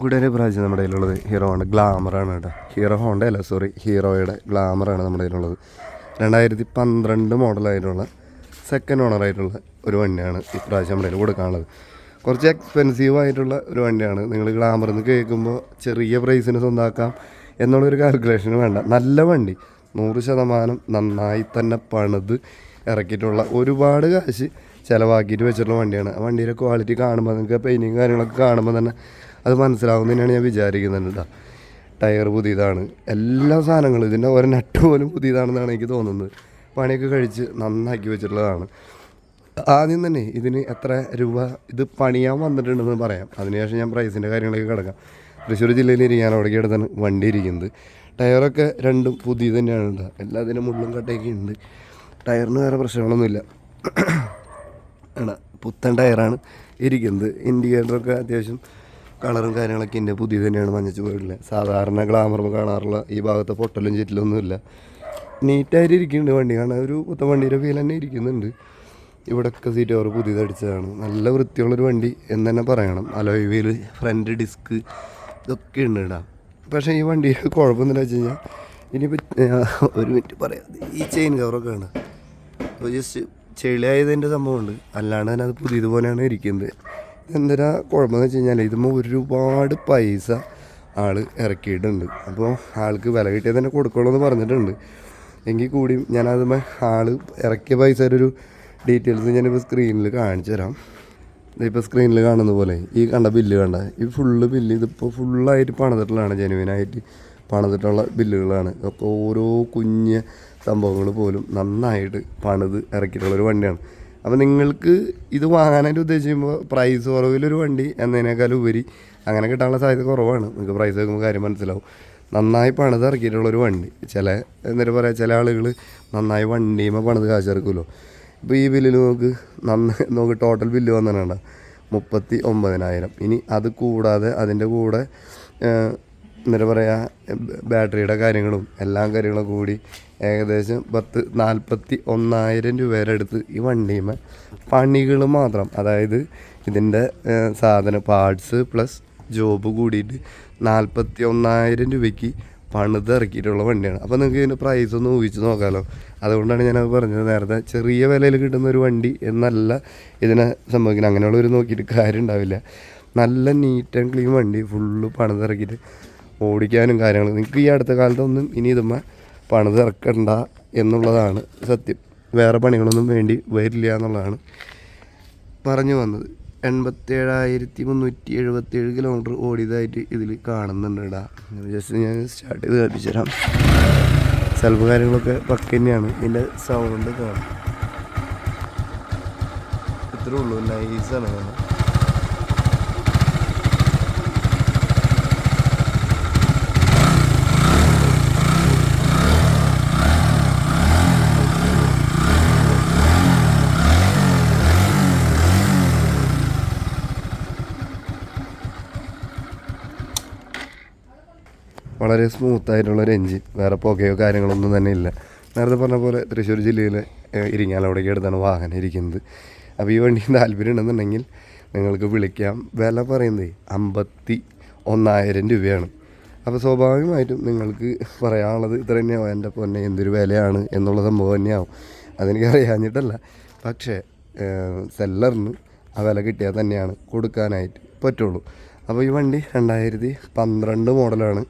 കൂട്ടുകാരെ പ്രാവശ്യം നമ്മുടെ കയ്യിലുള്ളത് ഹീറോ ഹോണ്ട ഗ്ലാമറാണ് കേട്ടോ. ഹീറോ ഹോണ്ട അല്ല സോറി ഹീറോയുടെ ഗ്ലാമറാണ് നമ്മുടെ കയ്യിലുള്ളത്. രണ്ടായിരത്തി പന്ത്രണ്ട് മോഡലായിട്ടുള്ള സെക്കൻഡ് ഓണറായിട്ടുള്ള ഒരു വണ്ടിയാണ് ഈ പ്രാവശ്യം നമ്മുടെ കയ്യിൽ കൊടുക്കാനുള്ളത്. കുറച്ച് എക്സ്പെൻസീവ് ആയിട്ടുള്ള ഒരു വണ്ടിയാണ്. നിങ്ങൾ ഗ്ലാമർ എന്ന് കേൾക്കുമ്പോൾ ചെറിയ പ്രൈസിന് സ്വന്തമാക്കാം എന്നുള്ളൊരു കാൽക്കുലേഷൻ വേണ്ട. നല്ല വണ്ടി. നൂറ് ശതമാനം നന്നായി തന്നെ പണിത് ഇറക്കിയിട്ടുള്ള ഒരുപാട് കാശ് ചിലവാക്കിയിട്ട് വെച്ചിട്ടുള്ള വണ്ടിയാണ്. ആ വണ്ടിയുടെ ക്വാളിറ്റി കാണുമ്പോൾ നിങ്ങൾക്ക് പെയിന്റിങ് കാര്യങ്ങളൊക്കെ കാണുമ്പോൾ തന്നെ അത് മനസ്സിലാവും തന്നെയാണ് ഞാൻ വിചാരിക്കുന്നത് കേട്ടോ ടയർ പുതിയതാണ്. എല്ലാ സാധനങ്ങളും ഇതിന്റെ ഓരോ നട്ട് പോലും പുതിയതാണെന്നാണ് എനിക്ക് തോന്നുന്നത്. പണിയൊക്കെ കഴിച്ച് നന്നാക്കി വെച്ചിട്ടുള്ളതാണ്. ആദ്യം തന്നെ ഇതിന് എത്ര രൂപ ഇത് പണിയാൻ വന്നിട്ടുണ്ടെന്ന് പറയാം. അതിനുശേഷം ഞാൻ പ്രൈസിന്റെ കാര്യങ്ങളൊക്കെ കിടക്കാം. തൃശ്ശൂർ ജില്ലയിൽ ഇരിക്കാനോടൊക്കെ എടുത്താണ് വണ്ടി ഇരിക്കുന്നത്. ടയറൊക്കെ രണ്ടും പുതിയ തന്നെയാണ് കേട്ടോ എല്ലാത്തിനും മുള്ളും കട്ടയൊക്കെ ഉണ്ട്. ടയറിന് വേറെ പ്രശ്നങ്ങളൊന്നുമില്ല. ആണ് പുത്തൻ ടയറാണ് ഇരിക്കുന്നത്. ഇൻഡിക്കേറ്ററൊക്കെ അത്യാവശ്യം കളറും കാര്യങ്ങളൊക്കെ എന്റെ പുതിയ തന്നെയാണ് മഞ്ഞച്ച് പോയിട്ടില്ല സാധാരണ ഗ്ലാമറും കാണാറുള്ള ഈ ഭാഗത്തെ പൊട്ടലും ചുറ്റിലൊന്നുമില്ല നീറ്റായിട്ട് ഇരിക്കുന്നുണ്ട് വണ്ടി. കാണാൻ ഒരു പുത്തൻ വണ്ടിയുടെ ഫീൽ തന്നെ ഇരിക്കുന്നുണ്ട്. ഇവിടെയൊക്കെ സീറ്റ് കവർ പുതിയതടിച്ചതാണ് നല്ല വൃത്തിയുള്ളൊരു വണ്ടി എന്ന് തന്നെ പറയണം. അലോയ് ഫ്രണ്ട് ഡിസ്ക് ഇതൊക്കെ ഉണ്ട് ഇടാ പക്ഷേ ഈ വണ്ടി കുഴപ്പമൊന്നുമില്ല വെച്ച് കഴിഞ്ഞാൽ ഇനിയിപ്പോൾ ഒരു മിനിറ്റ് പറയാം. ഈ ചെയിൻ കവറൊക്കെ ആണ്. അപ്പോൾ ജസ്റ്റ് ചെളിയായതിന്റെ സംഭവമുണ്ട്. അല്ലാണ്ട് തന്നെ അത് പുതിയതുപോലെയാണ് ഇരിക്കുന്നത്. എന്തിനാ കുഴപ്പമെന്ന് വെച്ച് കഴിഞ്ഞാൽ ഇതുമ്പോൾ ഒരുപാട് പൈസ ആൾ ഇറക്കിയിട്ടുണ്ട്. അപ്പോൾ ആൾക്ക് വില കിട്ടിയത് തന്നെ കൊടുക്കുള്ളൂ എന്ന് പറഞ്ഞിട്ടുണ്ട്. എങ്കിൽ കൂടിയും ഞാനതുമ്പോൾ ആൾ ഇറക്കിയ പൈസയുടെ ഒരു ഡീറ്റെയിൽസ് ഞാനിപ്പോൾ സ്ക്രീനിൽ കാണിച്ചു തരാം. ഇതിപ്പോൾ സ്ക്രീനിൽ കാണുന്ന പോലെ ഈ കണ്ട ബില്ല് കണ്ട ഈ ഫുള്ള് ബില്ല് ഇതിപ്പോൾ ഫുള്ളായിട്ട് പണിതിട്ടുള്ളതാണ് ജെനുവിനായിട്ട് പണിതിട്ടുള്ള ബില്ലുകളാണ്. അപ്പോൾ ഓരോ കുഞ്ഞ് സംഭവങ്ങൾ പോലും നന്നായിട്ട് പണിത് ഇറക്കിയിട്ടുള്ളൊരു വണ്ടിയാണ്. അപ്പോൾ നിങ്ങൾക്ക് ഇത് വാങ്ങാനായിട്ട് ഉദ്ദേശിക്കുമ്പോൾ പ്രൈസ് കുറവിലൊരു വണ്ടി എന്നതിനേക്കാൾ ഉപരി അങ്ങനെ കിട്ടാനുള്ള സാധ്യത കുറവാണ്. നിങ്ങൾക്ക് പ്രൈസ് വെക്കുമ്പോൾ കാര്യം മനസ്സിലാവും. നന്നായി പണിത് ഇറക്കിയിട്ടുള്ളൊരു വണ്ടി. ചില എന്നിട്ട് പറയാം ചില ആളുകൾ നന്നായി വണ്ടിയുമ്പോൾ പണിത് കാശ് ഇറക്കുമല്ലോ ഇപ്പോൾ ഈ ബില്ലിൽ നോക്ക് നന്നായി നോക്ക് ടോട്ടൽ ബില്ല് വന്നിട്ടുണ്ട് മുപ്പത്തി ഒമ്പതിനായിരം. ഇനി അത് കൂടാതെ അതിന്റെ കൂടെ ഏഹ്, പറയുക പറയാ ബാറ്ററിയുടെ കാര്യങ്ങളും എല്ലാ കാര്യങ്ങളും കൂടി ഏകദേശം പത്ത് നാൽപ്പത്തി ഒന്നായിരം രൂപയുടെ അടുത്ത് ഈ വണ്ടിയുമേ പണികൾ മാത്രം. അതായത് ഇതിന്റെ സാധനം പാർട്സ് പ്ലസ് ജോബ് കൂടിയിട്ട് നാൽപ്പത്തി ഒന്നായിരം രൂപയ്ക്ക് പണിത് ഇറക്കിയിട്ടുള്ള വണ്ടിയാണ്. അപ്പോൾ നിങ്ങൾക്ക് ഇതിന്റെ പ്രൈസ് ഒന്ന് ഊഹിച്ച് നോക്കാമല്ലോ അതുകൊണ്ടാണ് ഞാൻ പറഞ്ഞത് നേരത്തെ ചെറിയ വിലയിൽ കിട്ടുന്ന ഒരു വണ്ടി എന്നല്ല ഇതിനെ സംഭവിക്കുന്നത്. അങ്ങനെയുള്ള ഒരു നോക്കിയിട്ട് കാര്യം ഉണ്ടാവില്ല നല്ല നീറ്റ് ആൻഡ് ക്ലീൻ വണ്ടി ഫുള്ള് പണിതിറക്കിയിട്ട് ഓടിക്കാനും കാര്യങ്ങൾ നിങ്ങൾക്ക് ഈ അടുത്ത കാലത്തൊന്നും ഇനി ഇതുമ്മ പണിത് ഇറക്കണ്ട എന്നുള്ളതാണ് സത്യം. വേറെ പണികളൊന്നും വേണ്ടി വരില്ല എന്നുള്ളതാണ് പറഞ്ഞു വന്നത്. എൺപത്തേഴായിരത്തി മുന്നൂറ്റി എഴുപത്തേഴ് കിലോമീറ്റർ ഓടിയതായിട്ട് ഇതിൽ കാണുന്നുണ്ട് ഇടാ ജസ്റ്റ് ഞാൻ സ്റ്റാർട്ട് ചെയ്ത് കാണിച്ചു തരാം. സെൽഫ് കാര്യങ്ങളൊക്കെ പക്ക തന്നെയാണ്. ഇതിന്റെ സൗണ്ട് കാണാം. ഇത്രേ ഉള്ളൂ. നൈസാണ് കാണാൻ. വളരെ സ്മൂത്തായിട്ടുള്ളൊരു എഞ്ചിൻ വേറെ പുകയോ കാര്യങ്ങളൊന്നും തന്നെ ഇല്ല. നേരത്തെ പറഞ്ഞ പോലെ തൃശ്ശൂർ ജില്ലയിലെ ഇരിങ്ങാലോടേക്ക് അടുത്താണ് വാഹനം ഇരിക്കുന്നത്. അപ്പോൾ ഈ വണ്ടി താല്പര്യം ഉണ്ടെന്നുണ്ടെങ്കിൽ നിങ്ങൾക്ക് വിളിക്കാം. വില പറയുന്നത് അമ്പത്തി ഒന്നായിരം രൂപയാണ്. അപ്പോൾ സ്വാഭാവികമായിട്ടും നിങ്ങൾക്ക് പറയാനുള്ളത് ഇത്ര തന്നെയാവും എന്റെ പൊന്നെ എന്തൊരു വിലയാണ് എന്നുള്ള സംഭവം തന്നെയാവും. അതെനിക്ക് അറിയാഞ്ഞിട്ടല്ല. പക്ഷേ സെല്ലറിന് ആ വില കിട്ടിയാൽ തന്നെയാണ് കൊടുക്കാനായിട്ട് പറ്റുള്ളൂ. അപ്പോൾ ഈ വണ്ടി രണ്ടായിരത്തി പന്ത്രണ്ട് മോഡലാണ്.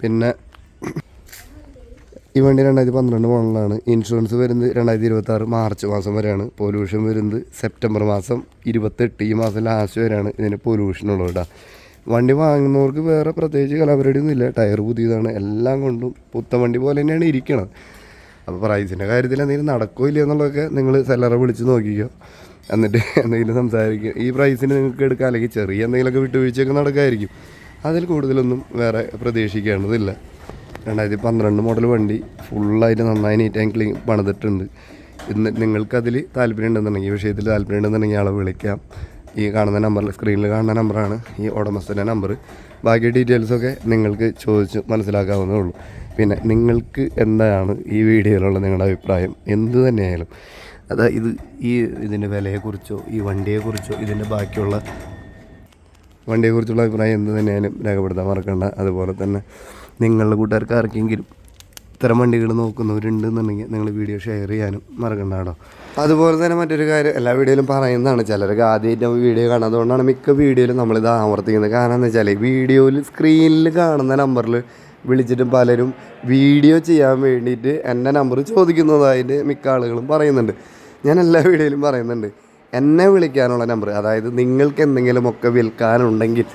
പിന്നെ ഈ വണ്ടി രണ്ടായിരത്തി പന്ത്രണ്ട് മോഡലാണ്. ഇൻഷുറൻസ് വരുന്നത് രണ്ടായിരത്തി ഇരുപത്തി ആറ് മാർച്ച് മാസം വരെയാണ്. പൊല്യൂഷൻ വരുന്നത് സെപ്റ്റംബർ മാസം ഇരുപത്തെട്ട് ഈ മാസം ലാസ്റ്റ് വരെയാണ് ഇതിന് പൊല്യൂഷൻ ഉള്ളത് കേട്ടോ വണ്ടി വാങ്ങുന്നവർക്ക് വേറെ പ്രത്യേകിച്ച് കലാപരിപാടി ഒന്നുമില്ല ടയർ പുതിയതാണ്. എല്ലാം കൊണ്ടും പുത്തൻ വണ്ടി പോലെ തന്നെയാണ് ഇരിക്കണത്. അപ്പോൾ പ്രൈസിന്റെ കാര്യത്തിൽ എന്തെങ്കിലും നടക്കോ ഇല്ല എന്നുള്ളതൊക്കെ നിങ്ങൾ സെല്ലറെ വിളിച്ച് നോക്കിക്കോ. എന്നിട്ട് എന്തെങ്കിലും സംസാരിക്കുക ഈ പ്രൈസിന് നിങ്ങൾക്ക് എടുക്കാം അല്ലെങ്കിൽ ചെറിയ എന്തെങ്കിലുമൊക്കെ വിട്ടുവീഴ്ചയൊക്കെ നടക്കായിരിക്കും. അതിൽ കൂടുതലൊന്നും വേറെ പ്രതീക്ഷിക്കേണ്ടതില്ല. രണ്ടായിരത്തി പന്ത്രണ്ട് മോഡൽ വണ്ടി ഫുള്ളായിട്ട് നന്നായി നീറ്റ് ആൻഡ് ക്ലീൻ പണിതിട്ടുണ്ട്. ഇന്ന് നിങ്ങൾക്കതിൽ താല്പര്യം ഉണ്ടെന്നുണ്ടെങ്കിൽ വിഷയത്തിൽ താല്പര്യം ഉണ്ടെന്നുണ്ടെങ്കിൽ ആളെ വിളിക്കാം. ഈ കാണുന്ന നമ്പറിൽ സ്ക്രീനിൽ കാണുന്ന നമ്പറാണ് ഈ ഉടമസ്ഥന്റെ നമ്പർ ബാക്കി ഡീറ്റെയിൽസൊക്കെ നിങ്ങൾക്ക് ചോദിച്ച് മനസ്സിലാക്കാവുന്നേ ഉള്ളൂ. പിന്നെ നിങ്ങൾക്ക് എന്താണ് ഈ വീഡിയോയിലുള്ള നിങ്ങളുടെ അഭിപ്രായം? എന്ത് തന്നെയായാലും. അതായത് ഈ ഇതിന്റെ വിലയെക്കുറിച്ചോ ഈ വണ്ടിയെക്കുറിച്ചോ ഇതിന്റെ ബാക്കിയുള്ള വണ്ടിയെക്കുറിച്ചുള്ള അഭിപ്രായം എന്ത് തന്നെയാലും രേഖപ്പെടുത്താൻ മറക്കണ്ട. അതുപോലെ തന്നെ നിങ്ങളുടെ കൂട്ടുകാർക്ക് ആർക്കെങ്കിലും ഇത്തരം വണ്ടികൾ നോക്കുന്നവരുണ്ടെന്നുണ്ടെങ്കിൽ നിങ്ങൾ വീഡിയോ ഷെയർ ചെയ്യാനും മറക്കണ്ട കേട്ടോ. അതുപോലെ തന്നെ മറ്റൊരു കാര്യം എല്ലാ വീഡിയോയിലും പറയുന്നതാണ് ചിലർക്ക് ആദ്യമായിട്ട് വീഡിയോ കാണാം അതുകൊണ്ടാണ് മിക്ക വീഡിയോയിലും നമ്മളിത് ആവർത്തിക്കുന്നത്. കാരണം എന്ന് വെച്ചാൽ വീഡിയോയിൽ സ്ക്രീനിൽ കാണുന്ന നമ്പറിൽ വിളിച്ചിട്ട് പലരും വീഡിയോ ചെയ്യാൻ വേണ്ടിയിട്ട് എന്റെ നമ്പർ ചോദിക്കുന്നതായിട്ട് മിക്ക ആളുകളും പറയുന്നുണ്ട്. ഞാൻ എല്ലാ വീഡിയോയിലും പറയുന്നുണ്ട്. എന്നെ വിളിക്കാനുള്ള നമ്പർ അതായത് നിങ്ങൾക്ക് എന്തെങ്കിലുമൊക്കെ വിൽക്കാനുണ്ടെങ്കിൽ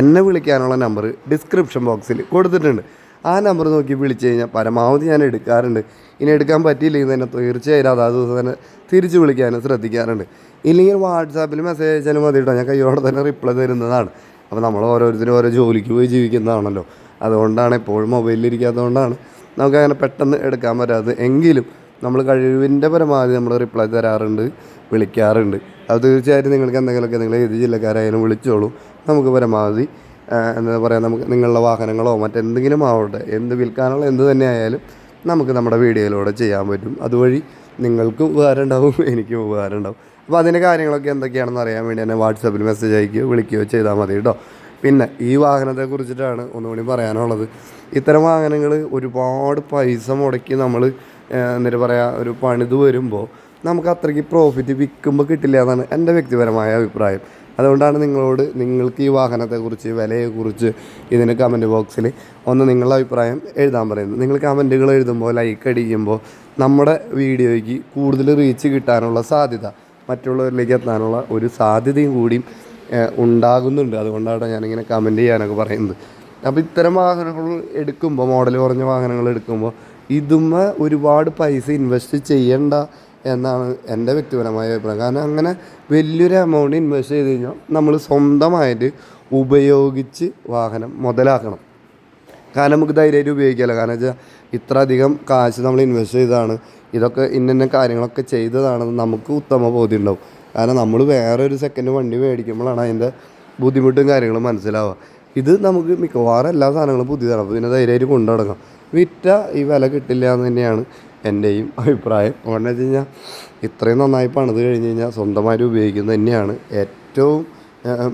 എന്നെ വിളിക്കാനുള്ള നമ്പർ ഡിസ്ക്രിപ്ഷൻ ബോക്സിൽ കൊടുത്തിട്ടുണ്ട്. ആ നമ്പർ നോക്കി വിളിച്ചു കഴിഞ്ഞാൽ പരമാവധി ഞാൻ എടുക്കാറുണ്ട്. ഇനി എടുക്കാൻ പറ്റിയില്ലെങ്കിൽ തന്നെ തീർച്ചയായും അതാത് ദിവസം തന്നെ തിരിച്ച് വിളിക്കാനും ശ്രദ്ധിക്കാറുണ്ട്. ഇല്ലെങ്കിൽ വാട്സാപ്പിൽ മെസ്സേജ് അയച്ചാലും മതി കേട്ടോ. ഞാൻ കയ്യോടെ തന്നെ റിപ്ലൈ തരുന്നതാണ്. അപ്പോൾ നമ്മൾ ഓരോരുത്തരും ഓരോ ജോലിക്ക് പോയി ജീവിക്കുന്നതാണല്ലോ. അതുകൊണ്ടാണ് എപ്പോഴും മൊബൈലിൽ ഇരിക്കാത്തതുകൊണ്ടാണ് നമുക്കങ്ങനെ പെട്ടെന്ന് എടുക്കാൻ പറ്റാത്തത്. എങ്കിലും നമ്മൾ കഴിവിന്റെ പരമാവധി നമ്മൾ റിപ്ലൈ തരാറുണ്ട് വിളിക്കാറുണ്ട്. അത് തീർച്ചയായിട്ടും നിങ്ങൾക്ക് എന്തെങ്കിലുമൊക്കെ നിങ്ങൾ ഏത് ജില്ലക്കാരായാലും വിളിച്ചോളൂ. നമുക്ക് പരമാവധി എന്താ പറയുക നമുക്ക് നിങ്ങളുടെ വാഹനങ്ങളോ മറ്റെന്തെങ്കിലും ആവട്ടെ എന്ത് വിൽക്കാനുള്ള എന്ത് തന്നെ ആയാലും നമുക്ക് നമ്മുടെ വീഡിയോയിലൂടെ ചെയ്യാൻ പറ്റും. അതുവഴി നിങ്ങൾക്കും ഉപകാരം ഉണ്ടാവും എനിക്കും ഉപകാരം ഉണ്ടാവും. അപ്പോൾ അതിന്റെ കാര്യങ്ങളൊക്കെ എന്തൊക്കെയാണെന്ന് അറിയാൻ വേണ്ടി തന്നെ വാട്സാപ്പിൽ മെസ്സേജ് അയക്കുകയോ വിളിക്കുകയോ ചെയ്താൽ മതി കേട്ടോ. പിന്നെ ഈ വാഹനത്തെ കുറിച്ചിട്ടാണ് ഒന്നുകൂടി പറയാനുള്ളത്. ഇത്തരം വാഹനങ്ങൾ ഒരുപാട് പൈസ മുടക്കി നമ്മൾ എന്നിട്ട് പറയാ ഒരു പണിത് വരുമ്പോൾ നമുക്ക് അത്രയ്ക്ക് പ്രോഫിറ്റ് വിൽക്കുമ്പോൾ കിട്ടില്ല എന്നാണ് എന്റെ വ്യക്തിപരമായ അഭിപ്രായം. അതുകൊണ്ടാണ് നിങ്ങളോട് നിങ്ങൾക്ക് ഈ വാഹനത്തെക്കുറിച്ച് വിലയെക്കുറിച്ച് ഇതിന് കമന്റ് ബോക്സിൽ ഒന്ന് നിങ്ങളുടെ അഭിപ്രായം എഴുതാൻ പറയുന്നത്. നിങ്ങൾ കമന്റുകൾ എഴുതുമ്പോൾ ലൈക്ക് അടിക്കുമ്പോൾ നമ്മുടെ വീഡിയോയ്ക്ക് കൂടുതൽ റീച്ച് കിട്ടാനുള്ള സാധ്യത മറ്റുള്ളവരിലേക്ക് എത്താനുള്ള ഒരു സാധ്യതയും കൂടിയും ഉണ്ടാകുന്നുണ്ട്. അതുകൊണ്ടാണ് ഞാനിങ്ങനെ കമന്റ് ചെയ്യാനൊക്കെ പറയുന്നത്. അപ്പോൾ ഇത്തരം വാഹനങ്ങൾ എടുക്കുമ്പോൾ മോഡൽ കുറഞ്ഞ വാഹനങ്ങൾ എടുക്കുമ്പോൾ ഇതുമ്മ ഒരുപാട് പൈസ ഇൻവെസ്റ്റ് ചെയ്യണ്ട എന്നാണ് എന്റെ വ്യക്തിപരമായ അഭിപ്രായം. കാരണം അങ്ങനെ വലിയൊരു എമൗണ്ട് ഇൻവെസ്റ്റ് ചെയ്ത് കഴിഞ്ഞാൽ നമ്മൾ സ്വന്തമായിട്ട് ഉപയോഗിച്ച് വാഹനം മുതലാക്കണം. കാരണം നമുക്ക് ധൈര്യമായിട്ട് ഉപയോഗിക്കാമല്ലോ കാരണം വെച്ചാൽ ഇത്ര അധികം കാശ് നമ്മൾ ഇൻവെസ്റ്റ് ചെയ്തതാണ്. ഇതൊക്കെ ഇന്ന കാര്യങ്ങളൊക്കെ ചെയ്തതാണെന്ന് നമുക്ക് ഉത്തമ ബോധ്യം ഉണ്ടാവും. കാരണം നമ്മൾ വേറെ ഒരു സെക്കൻഡ് വണ്ടി മേടിക്കുമ്പോഴാണ് അതിന്റെ ബുദ്ധിമുട്ടും കാര്യങ്ങളും മനസ്സിലാവുക. ഇത് നമുക്ക് മിക്കവാറും എല്ലാ സാധനങ്ങളും പുതിയതാണ്. അപ്പോൾ പിന്നെ ധൈര്യമായിട്ട് കൊണ്ടു വിറ്റ ഈ വില കിട്ടില്ല എന്ന് തന്നെയാണ് എന്റെയും അഭിപ്രായം. കാരണം വെച്ച് കഴിഞ്ഞാൽ ഇത്രയും നന്നായി പണിത് കഴിഞ്ഞ് കഴിഞ്ഞാൽ സ്വന്തമായിട്ട് ഉപയോഗിക്കുന്നത് തന്നെയാണ് ഏറ്റവും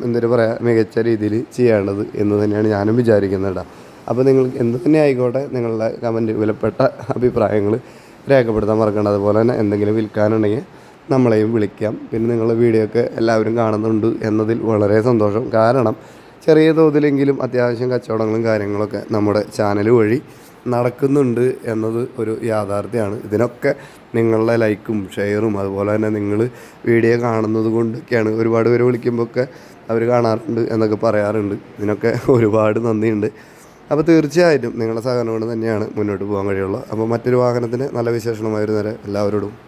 എന്തൊരു പറയുക മികച്ച രീതിയിൽ ചെയ്യേണ്ടത് എന്ന് തന്നെയാണ് ഞാനും വിചാരിക്കുന്നത് അപ്പോൾ നിങ്ങൾ എന്ത് തന്നെ ആയിക്കോട്ടെ നിങ്ങളുടെ കമന്റ് വിലപ്പെട്ട അഭിപ്രായങ്ങൾ രേഖപ്പെടുത്താൻ മറക്കേണ്ട. അതുപോലെ തന്നെ എന്തെങ്കിലും വിൽക്കാനുണ്ടെങ്കിൽ നമ്മളെയും വിളിക്കാം. പിന്നെ നിങ്ങളുടെ വീഡിയോ ഒക്കെ എല്ലാവരും കാണുന്നുണ്ട് എന്നതിൽ വളരെ സന്തോഷം. കാരണം ചെറിയ തോതിലെങ്കിലും അത്യാവശ്യം കച്ചവടങ്ങളും കാര്യങ്ങളൊക്കെ നമ്മുടെ ചാനൽ വഴി നടക്കുന്നുണ്ട് എന്നത് ഒരു യാഥാർത്ഥ്യമാണ്. ഇതിനൊക്കെ നിങ്ങളുടെ ലൈക്കും ഷെയറും അതുപോലെ തന്നെ നിങ്ങൾ വീഡിയോ കാണുന്നത് കൊണ്ടൊക്കെയാണ് ഒരുപാട് പേര് വിളിക്കുമ്പോഴൊക്കെ അവർ കാണാറുണ്ട് എന്നൊക്കെ പറയാറുണ്ട്. ഇതിനൊക്കെ ഒരുപാട് നന്ദിയുണ്ട്. അപ്പോൾ തീർച്ചയായിട്ടും നിങ്ങളുടെ സഹകരണം കൊണ്ട് തന്നെയാണ് മുന്നോട്ട് പോകാൻ കഴിയുള്ളൂ. അപ്പോൾ മറ്റൊരു വാഹനത്തിന് നല്ല വിശേഷണമായിരുന്നു വരെ എല്ലാവരോടും